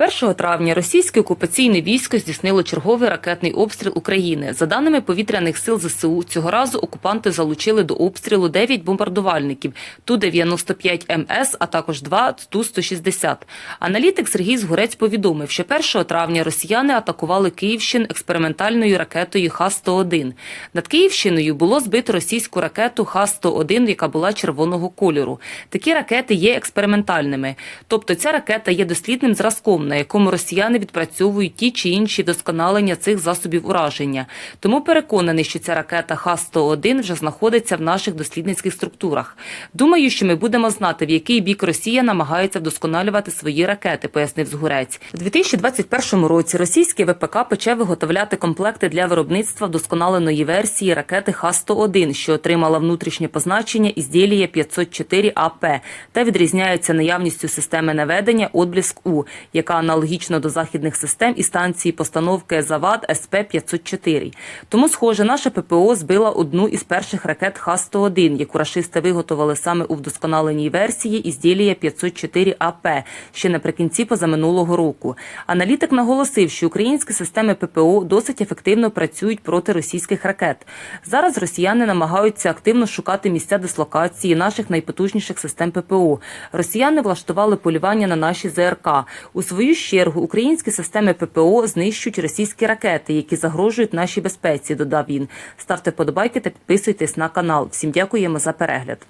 1 травня російське окупаційне військо здійснило черговий ракетний обстріл України. За даними повітряних сил ЗСУ, цього разу окупанти залучили до обстрілу 9 бомбардувальників Ту-95 МС, а також 2 Ту-160. Аналітик Сергій Згурець повідомив, що 1 травня росіяни атакували Київщину експериментальною ракетою Х-101. Над Київщиною було збито російську ракету Х-101, яка була червоного кольору. Такі ракети є експериментальними. Тобто ця ракета є дослідним зразком, на якому росіяни відпрацьовують ті чи інші вдосконалення цих засобів ураження. Тому переконаний, що ця ракета Х-101 вже знаходиться в наших дослідницьких структурах. Думаю, що ми будемо знати, в який бік Росія намагається вдосконалювати свої ракети, пояснив Згурець. У 2021 році російський ВПК почав виготовляти комплекти для виробництва вдосконаленої версії ракети Х-101, що отримала внутрішнє позначення ізділія 504 АП та відрізняється наявністю системи наведення «Отбліск У», яка аналогічно до західних систем і станції постановки Завад СП-504. Тому, схоже, наша ППО збила одну із перших ракет Х-101, яку рашисти виготовили саме у вдосконаленій версії ізділія 504 АП ще наприкінці позаминулого року. Аналітик наголосив, що українські системи ППО досить ефективно працюють проти російських ракет. Зараз росіяни намагаються активно шукати місця дислокації наших найпотужніших систем ППО. Росіяни влаштували полювання на наші ЗРК. У свою ж чергу українські системи ППО знищують російські ракети, які загрожують нашій безпеці. Додав він. Ставте подобайки та підписуйтесь на канал. Всім дякуємо за перегляд.